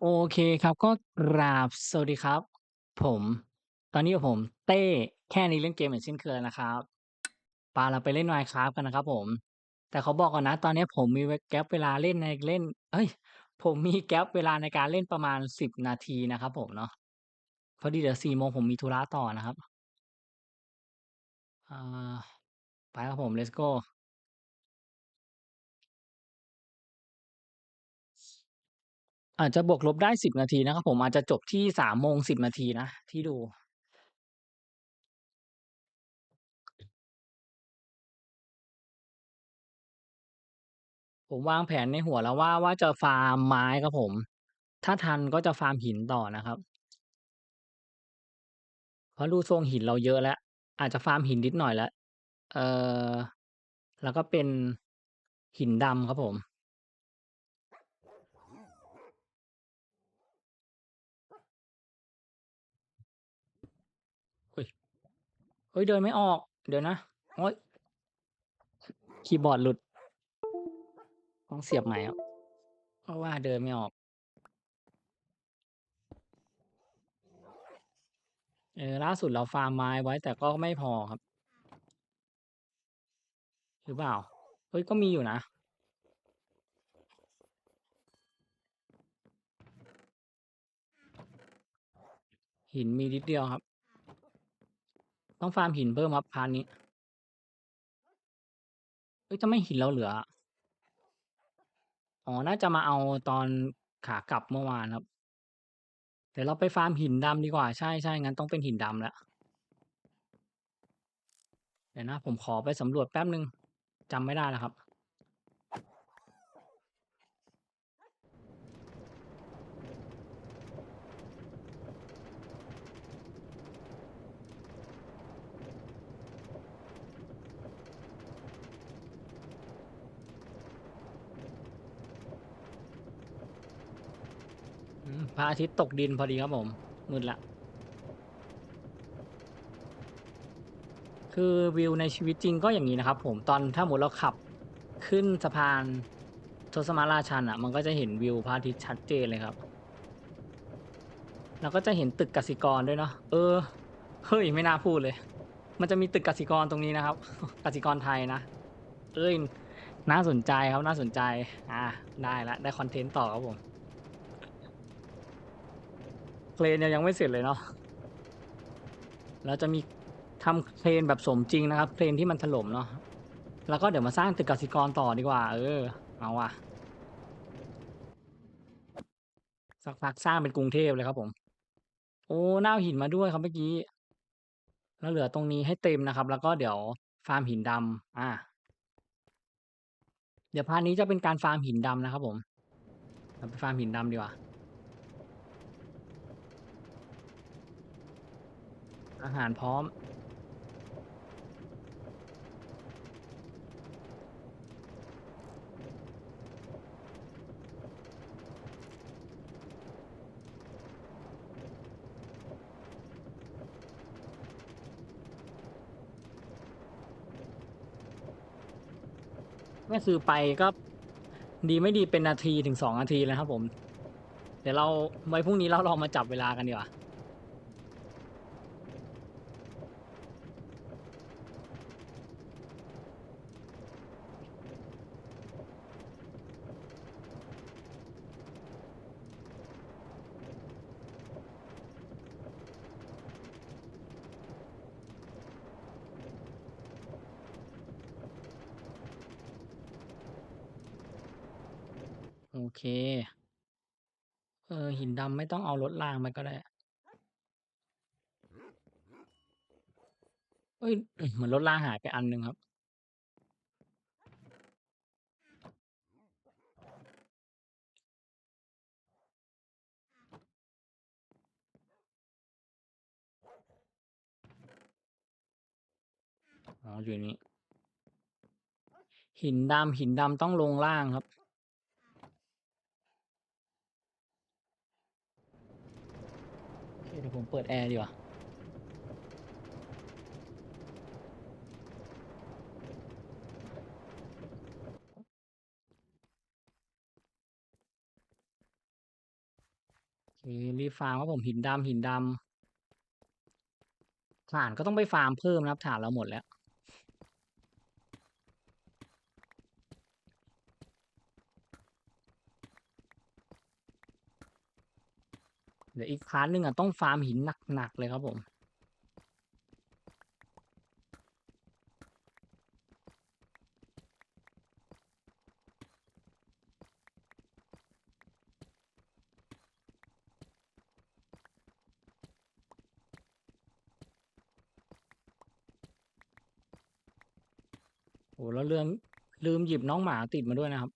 โอเคครับ ก็กราบสวัสดีครับ ผม ตอนนี้กับผม เต้แค่นี้เล่นเกมเหมือนเช่นเคยนะครับปาเราไปเล่น Minecraft กันนะครับผม แต่เขอบอกก่อนนะ ตอนนี้ผมมีแก๊ปเวลาเล่นในเล่นเฮ้ย ผมมีแก๊ปเวลาในการเล่นประมาณ10นาทีนะครับผมเนาะพอดีเดี๋ยว4โมงผมมีธุระต่อนะครับอาไปครับผม Let's go อาจจะบวกลบได้ 10 นาทีนะครับ ผมอาจจะจบที่ 3 โมง 10 นาทีนะ ที่ดู ผมวางแผนในหัวแล้วว่าว่าจะฟาร์มไม้ครับผม ถ้าทันก็จะฟาร์มหินต่อนะครับ เพราะดูทรงหินเราเยอะแล้ว อาจจะฟาร์มหินนิดหน่อยแล้ว เออแล้วก็เป็นหินดำครับผม เฮ้ย เฮ้ยเดินไม่ออก เดี๋ยวนะโอ๊ยคีย์บอร์ดหลุด ต้องเสียบใหม่ครับเพราะว่าเดินไม่ออก เออล่าสุดเราฟาร์มไม้ไว้แต่ก็ไม่พอครับ หรือเปล่า?เฮ้ยก็มีอยู่นะหินมีนิดเดียวครับ ต้องฟาร์มหินเพิ่มครับพาร์ทนี้ เอ้ยทำไมหินเราเหลือ อ๋อ น่าจะมาเอาตอนขากลับเมื่อวานครับ เดี๋ยวเราไปฟาร์มหินดำดีกว่า ใช่ใช่งั้นต้องเป็นหินดำแล้ว เดี๋ยวนะ ผมขอไปสำรวจแป๊บหนึ่งจำไม่ได้แล้วครับ พระอาทิตย์ตกดินพอดีครับผมมืดล้วคือวิวในชีวิตจริงก็อย่างงี้นะครับ ผมตอนถ้าสมมุติเราขับขึ้นสะพานทศมาราชันอะมันก็จะเห็นวิวพระอาทิตย์ชัดเจนเลยครับเราก็จะเห็นตึกกสิกรด้วยเนาะเออเฮ้ยไม่น่าพูดเลย มันจะมีตึกกสิกรตรงนี้นะครับกสิกรไทยนะเฮ้ยน่าสนใจครับน่าสนใจ อ่าได้ล้วได้คอนเทนต์ต่อครับผม เครนเนี่ยยังไม่เสร็จเลยเนาะเราจะมีทำเครนแบบสมจริงนะครับเครนที่มันถล่มเนาะแล้วก็เดี๋ยวมาสร้างตึกกสิกรต่อดีกว่า เออ เอาว่ะสักพักสร้างเป็นกรุงเทพเลยครับผม โอ้หน่าหินมาด้วยครับเมื่อกี้ แล้วเหลือตรงนี้ให้เต็มนะครับ แล้วก็เดี๋ยวฟาร์มหินดำอาเดี๋ยวพาร์ตนี้จะเป็นการฟาร์มหินดำนะครับผมเราไปฟาร์มหินดำดีกว่า อาหารพร้อม ก็คือไปก็ดีไม่ดีเป็นนาทีถึง2นาทีเลยครับผม เดี๋ยวเราไว้พรุ่งนี้เราลองมาจับเวลากันดีกว่า โอเค เออ หินดำไม่ต้องเอารถรางไปก็ได้เฮ้ย เหมือนรถรางหายไปอันหนึ่งครับ อ๋อ อยู่นี้ หินดำหินดำต้องลงล่างครับ โอเค เดี๋ยว ผมเปิดแอร์ดีกว่ารีฟาร์มว่าผมหินดำหินดำถ่านก็ต้องไปฟาร์มเพิ่มนะครับถ่านเราหมดแล้ว เดี๋ยวอีกพาร์ทหนึ่งอะต้องฟาร์มหินหนักๆเลยครับผมโอ้แล้วเรื่องลืมหยิบน้องหมาติดมาด้วยนะครับ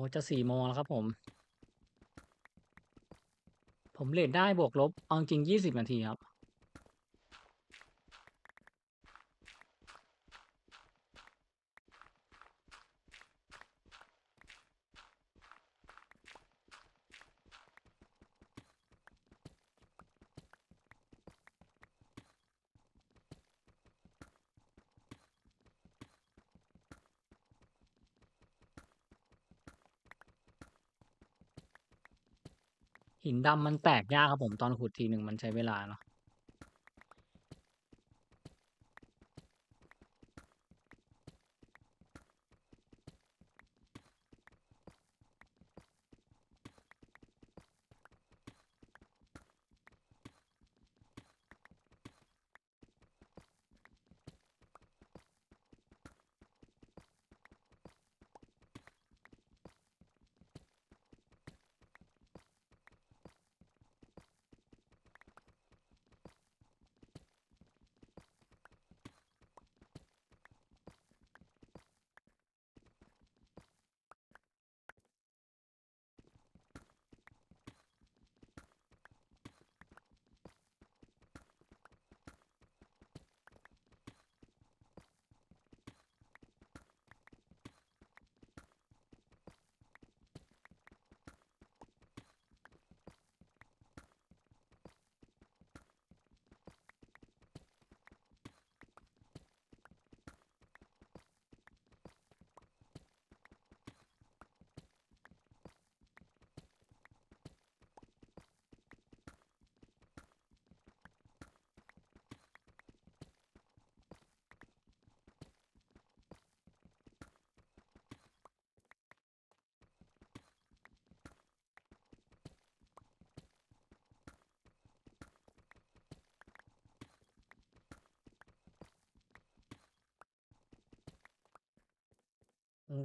อ้จะสี่โมงแล้วครับผม ผมเลทได้บวกลบ เอาจริงยี่สิบนาทีครับ หินดำมันแตกยากครับผมตอนขุดทีหนึ่งมันใช้เวลาเนาะ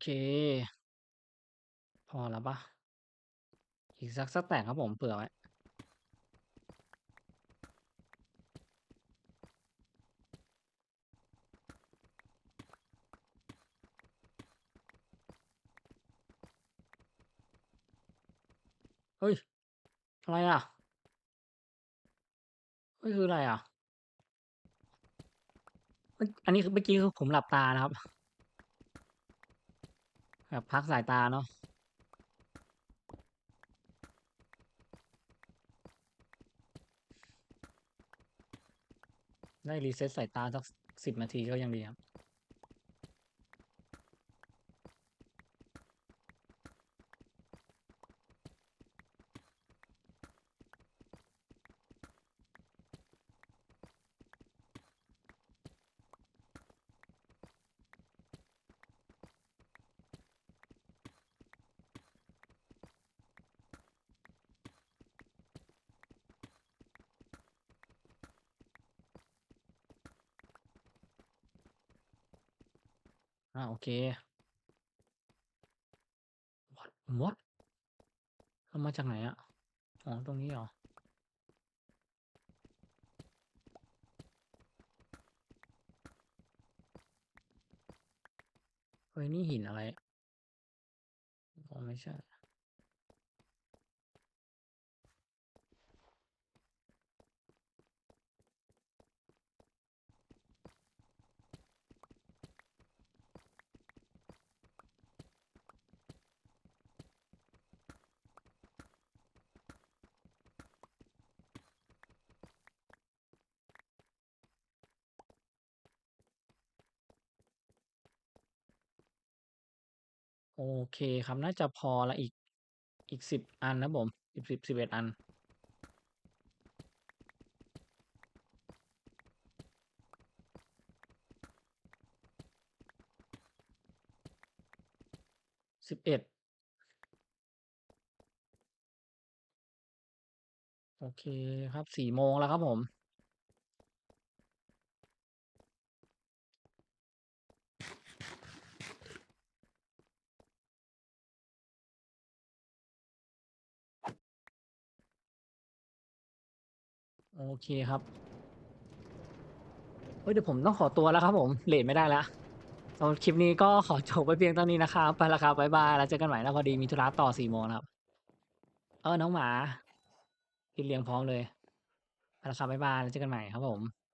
เค พอแล้วปะอีกสักสักแตกครับผมเผื่อไว้ เฮ้ย อะไรอะ เฮ้ย คืออะไรอะ อันนี้คือเมื่อกี้คือผมหลับตานะครับ แบบพักสายตาเนาะได้รีเซ็ตสายตาสักสิบนาทีก็ยังดีครับ อาโอเค What What เอามาจากไหนอะ?อ๋อตรงนี้เหรอ?เฮ้ยนี่หินอะไร?อ๋อไม่ใช่ โอเคครับน่าจะพอล้วอีกอีก10อันครับผมอีก10 11อัน11โอเคครับ4โมงแล้วครับผม โอเคครับเฮ้ยเดี๋ยวผมต้องขอตัวแล้วครับผมเลทไม่ได้แล้วสำหรับคลิปนี้ก็ขอจบไว้เพียงเท่านี้นะครับไปแล้วครับบ๊ายบายแล้วเจอกันใหม่นะพอดีมีธุระต่อสี่โมงครับ เออน้องหมากินเลี้ยงพร้อมเลยไปแล้วครับบ๊ายบายแล้วเจอกันใหม่ครับผม